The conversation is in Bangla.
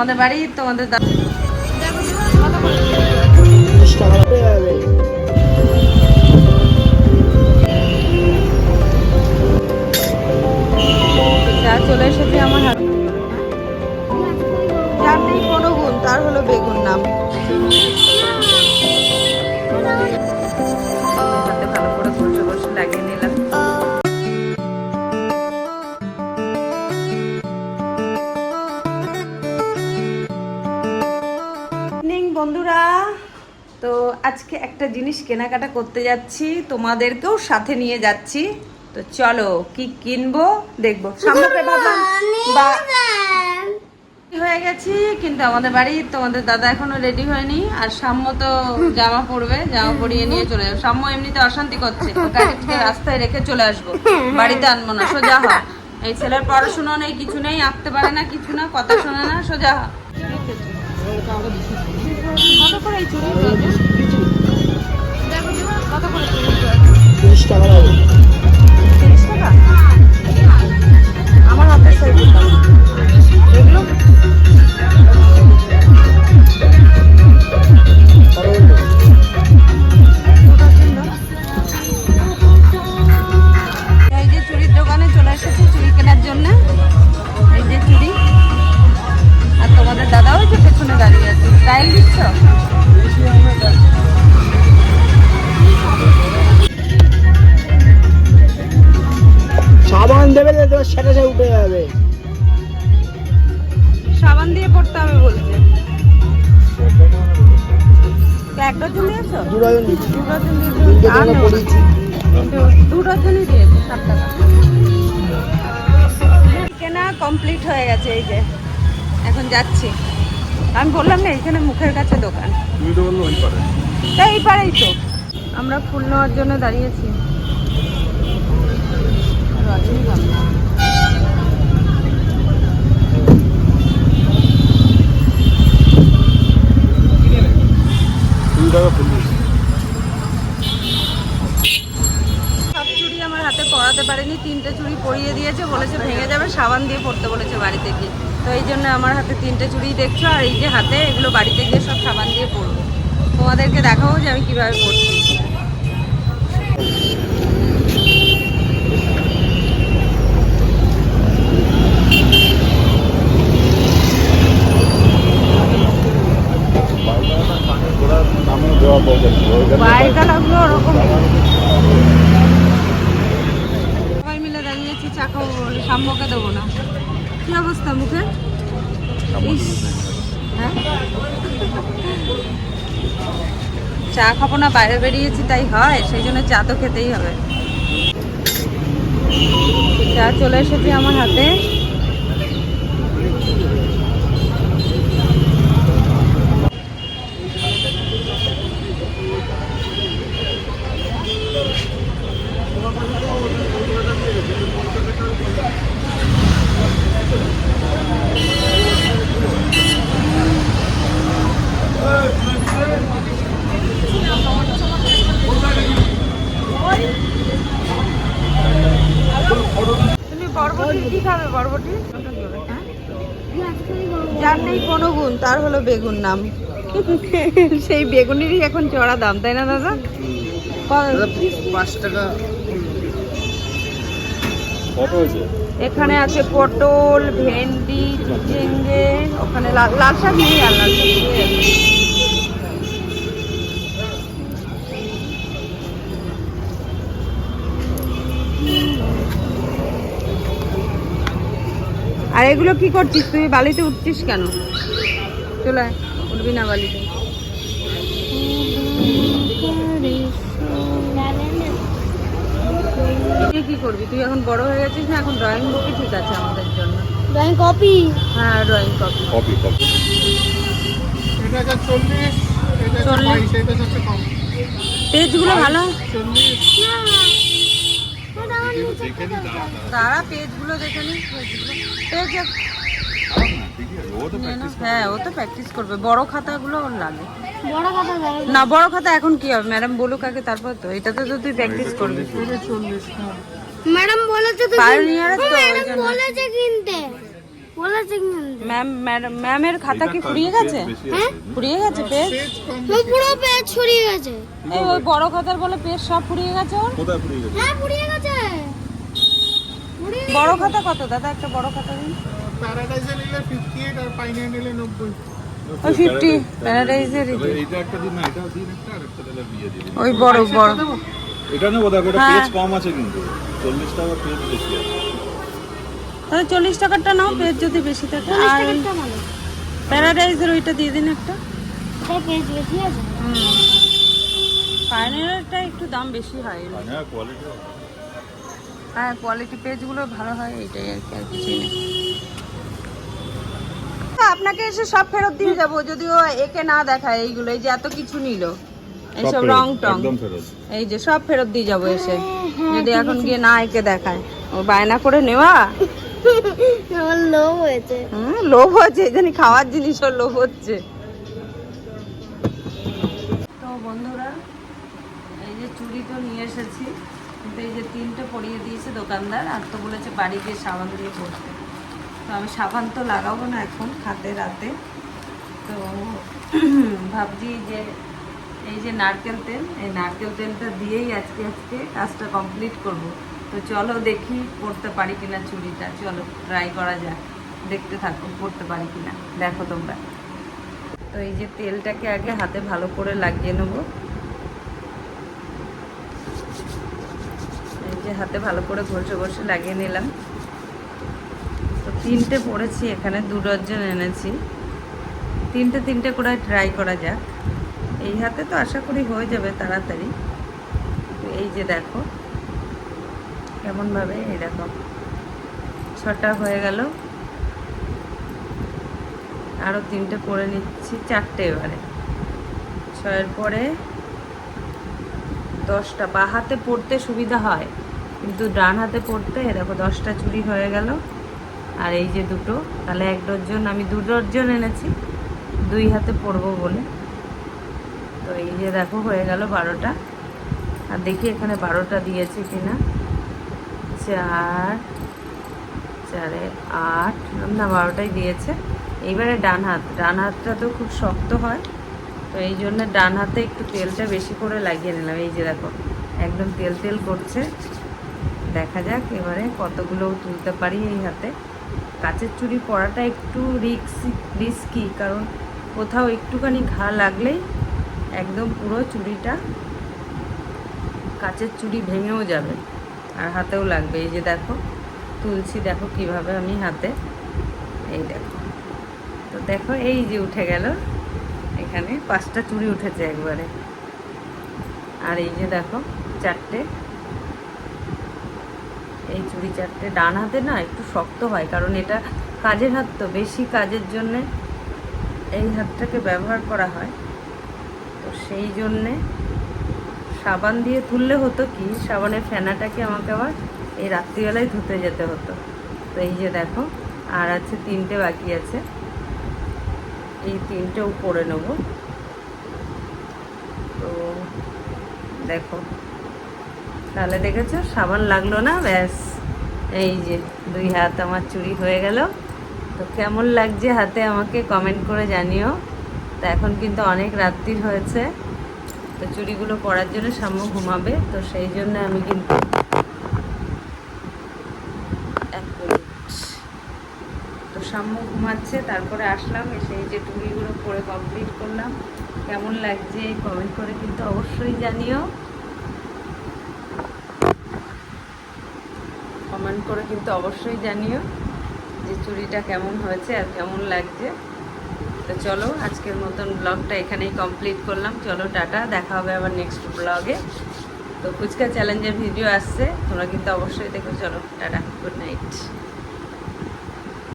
আমাদের বাড়ি, তোমাদের যা চলে এসেছে আমার হাতে যার নেই গুণ, তার হলো বেগুন নাম। লাগিয়ে নিলাম। তো আজকে একটা জিনিস কেনাকাটা করতে যাচ্ছি তোমাদেরকেও সাথে নিয়ে যাচ্ছি। তো চলো কি কিনবো দেখব। সামনে ভাবলাম বা হয়ে গেছি কিন্তু আমাদের বাড়ি তোমাদের দাদা এখনও রেডি হয়নি। আর সাম্য তো জামা পরবে জামা পরিয়ে নিয়ে চলে যাব। সাম্য এমনিতে অশান্তি করছে রাস্তায় রেখে চলে আসব। বাড়িতে আনব না সোজা হ। এই ছেলের পড়াশোনা নেই কিছু নেই আঁকতে পারে না কিছু না কথা শোনে না সোজা হ। কত করে এই চুড়ি কত করে চুড়ি তিরিশ টাকা এক ডজন দিয়েছ দু ডজন দিচ্ছি দু ডজন তিনটে দিয়েছ আর জন্য নেব না। পড়িয়েছি কিন্তু দু ডজনই দিয়েছে ষাট টাকা। কেনা কমপ্লিট হয়ে গেছে এই যে। এখন যাচ্ছি। আমি বললাম না এখানে মুখের কাছে দোকান। তুমি তো বলল ওই পারে। তাই এই পারেই তো। আমরা ফুল নেওয়ার জন্য দাঁড়িয়েছি। রজনীগন্ধা। টাকা সব চুড়ি আমার হাতে পরাতে পারেনি, তিনটে চুড়ি পরিয়ে দিয়েছে, বলেছে ভেঙে যাবে, সাবান দিয়ে পড়তে বলেছে বাড়িতে গিয়ে। তো এই জন্য আমার হাতে তিনটে চুড়ি দেখছ, আর এই যে হাতে এগুলো বাড়িতে গিয়ে সব সাবান দিয়ে পরবো। তোমাদেরকে দেখাবো যে আমি কীভাবে পরছি। ওরকম সবাই মিলে দাঁড়িয়েছি চা খাব সাম্যকে দেবো না। অবস্থা মুখে হ্যাঁ? চা খাব না বাইরে বেরিয়েছি, তাই হয়, সেই জন্য চা তো খেতেই হবে। চা চলে এসেছে আমার হাতে তুমি বরবটি কি খাবে বরবটি? যার নেই কোনো গুণ তার হলো বেগুন নাম। সেই বেগুনেরই এখন চড়া দাম তাই না দাদা? পাঁচ টাকা। এখানে আছে পটল ভেন্ডি চিচিঙ্গে ওখানে লাল লাল শাক নেই আর লাল শাক আর এগুলো কি করছিস? তুই বালিতে উঠছিস কেন? চলে আয়, উঠবি না বালিতে। কি করবি? তুই এখন বড় হয়ে গেছিস না? এখন ড্রয়িং বুকই ঠিক আছে আমাদের জন্য। ড্রয়িং কপি হ্যাঁ ড্রয়িং কপি কপি কপি এটা হচ্ছে চল্লিশ এটা হচ্ছে চল্লিশ। বাইশ এটা হচ্ছে কম পেজগুলো ভালো? চল্লিশ। তারা পেজগুলো দেখে নি পেজ। হ্যাঁ ও তো প্র্যাকটিস করবে। বড় খাতাগুলো ওর লাগে। না বড় খাতা এখন কি হবে? ম্যাডাম বলুক আগে তারপর তো। এটাতে তো তুই প্র্যাকটিস করবি। হ্যাঁ ম্যাডাম বলেছে তো ম্যাডাম বলেছে কিনতে। বলেছে ম্যাম ম্যাডাম ম্যামের খাতা কি ফুরিয়ে গেছে? ফুরিয়ে গেছে পেজ পেজ কম ও পুরো পেজ ছড়িয়ে গেছে। ওই বড় খাতার বলে পেজ সব ফুরিয়ে গেছে ওর? কোথায় ফুরিয়ে গেছে? হ্যাঁ গেছে। বড় খাতা কত দাদা একটা বড় খাতা দিন? প্যারাডাইজে নিলে ফিফটি এইট আর পাইনে নিলে নব্বই। ওই ফিফটি প্যারাডাইজের তবে একটা দিন না এটাও দিন একটা আর একটা তাহলে দিয়ে দিন ওই বড় বড়। এটা নেব দেখো এটা হ্যাঁ। পেজ কম আছে কিন্তু। চল্লিশ টাকা পেজ বেশি আছে। তাহলে চল্লিশ টাকারটা নাও পেজ যদি বেশি থাকে। আর প্যারাডাইজের ওইটা দিয়ে দিন একটা। পেজ বেশি আছে। ফাইনালটা একটু দাম বেশি হয়। হ্যাঁ কোয়ালিটি হ্যাঁ কোয়ালিটি পেজগুলো ভালো হয় এইটাই আর কি আর কিছুই নেই। আপনাকে এসে সব ফেরত দিয়ে যাব যদিও একে না দেখায় এইগুলো এই যে এত কিছু নিল। এইসব রং টং এই যে সব ফেরত দিয়ে যাব এসে যদি এখন গিয়ে না একে দেখায়। ও বায়না করে নেওয়া? লোভ হয়েছে। হুম লোভ হচ্ছে এই জানি খাওয়ার জিনিসও লোভ হচ্ছে। তো বন্ধুরা এই যে চুড়ি তো নিয়ে এসেছি। কিন্তু এই যে তিনটে পরিয়ে দিয়েছে দোকানদার, আর তো বলেছে বাড়ি গিয়ে সাবান দিয়ে পরতে তো আমি সাবান তো লাগাবো না এখন, হাতে, রাতে। তো ভাবছি যে এই যে নারকেল তেল, এই নারকেল তেলটা দিয়েই আজকে আজকে কাজটা কমপ্লিট করব। তো চলো দেখি করতে পারি কিনা চুড়িটা চলো ট্রাই করা যাক। দেখতে থাকো করতে পারি কিনা। দেখো তোমরা। তো এই যে তেলটাকে আগে হাতে ভালো করে লাগিয়ে নেব এই যে হাতে ভালো করে ঘষে ঘষে লাগিয়ে নিলাম। তো তিনটে পড়েছি, এখানে দু ডজন এনেছি। তিনটে তিনটে করে ট্রাই করা যাক। এই হাতে তো আশা করি হয়ে যাবে তাড়াতাড়ি। এই যে দেখো, কেমনভাবে এই দেখো, ছটা হয়ে গেল। আরও তিনটে করে নিচ্ছি, চারটে এবারে। ছয়ের পরে দশটা, বা হাতে পড়তে সুবিধা হয়। কিন্তু ডান হাতে পড়তে দেখো দশটা চুরি হয়ে গেল। আর এই যে দুটো, তাহলে এক ডজন, আমি দু ডজন এনেছি, দুই হাতে পরবো বলে। তো এই যে দেখো, হয়ে গেল বারোটা। আর দেখি এখানে বারোটা দিয়েছে কিনা। চার, চারে আট, না, বারোটাই দিয়েছে। এইবারে ডান হাত, ডান হাতটা তো খুব শক্ত হয়। তো এই জন্য ডান হাতে একটু তেলটা বেশি করে লাগিয়ে নিলাম। এই যে দেখো, একদম তেল তেল করছে। দেখা যাক, এবারে কতগুলো তুলতে পারি এই হাতে। কাচের চুড়ি পরাটা একটু রিক্সি রিস্কি কারণ কোথাও একটুখানি ঘা লাগলেই একদম পুরো চুড়িটা কাচের চুড়ি ভেঙেও যাবে আর হাতেও লাগবে। এই যে দেখো, তুলছি দেখো কীভাবে আমি হাতে। এই দেখো। তো দেখো, এই যে উঠে গেল। এখানে পাঁচটা চুড়ি উঠেছে একবারে। আর এই যে দেখো, চারটে এই চুড়ি চারটে ডান হাতে না একটু শক্ত হয়, কারণ এটা কাজের হাত তো, বেশি কাজের জন্যে এই হাতটাকে ব্যবহার করা হয়। তো সেই জন্যে সাবান দিয়ে তুললে হতো কি, সাবানের ফেনাটাকে আমাকে আবার এই রাত্রিবেলায় ধুতে যেতে হতো। তো এই যে দেখো, আর আছে তিনটে বাকি আছে। এই তিনটেও করে নেব। তো দেখো তাহলে দেখেছ, সাবান লাগল না, ব্যাস। এই যে, দুই হাত আমার চুরি হয়ে গেল। তো কেমন লাগছে হাতে আমাকে কমেন্ট করে জানিও। তো এখন কিন্তু অনেক রাত্রি হয়েছে। তো চুড়িগুলো পরার জন্য সাম্য ঘুমাবে, তো সেই জন্য আমি কিন্তু তো সাম্য ঘুমাচ্ছে, তারপরে আসলাম, এসে এই যে টুড়িগুলো পরে কমপ্লিট করলাম। কেমন লাগছে? কমেন্ট করে কিন্তু অবশ্যই জানিও। কমেন্ট করে কিন্তু অবশ্যই জানিও যে চুরিটা কেমন হয়েছে আর কেমন লাগছে। তো চলো আজকের মতন ব্লগটা এখানেই কমপ্লিট করলাম। চলো টাটা, দেখা হবে আবার নেক্সট ব্লগে তো ফুচকা চ্যালেঞ্জের ভিডিও আসছে, তোমরা কিন্তু অবশ্যই দেখো। চলো, টাটা গুড নাইট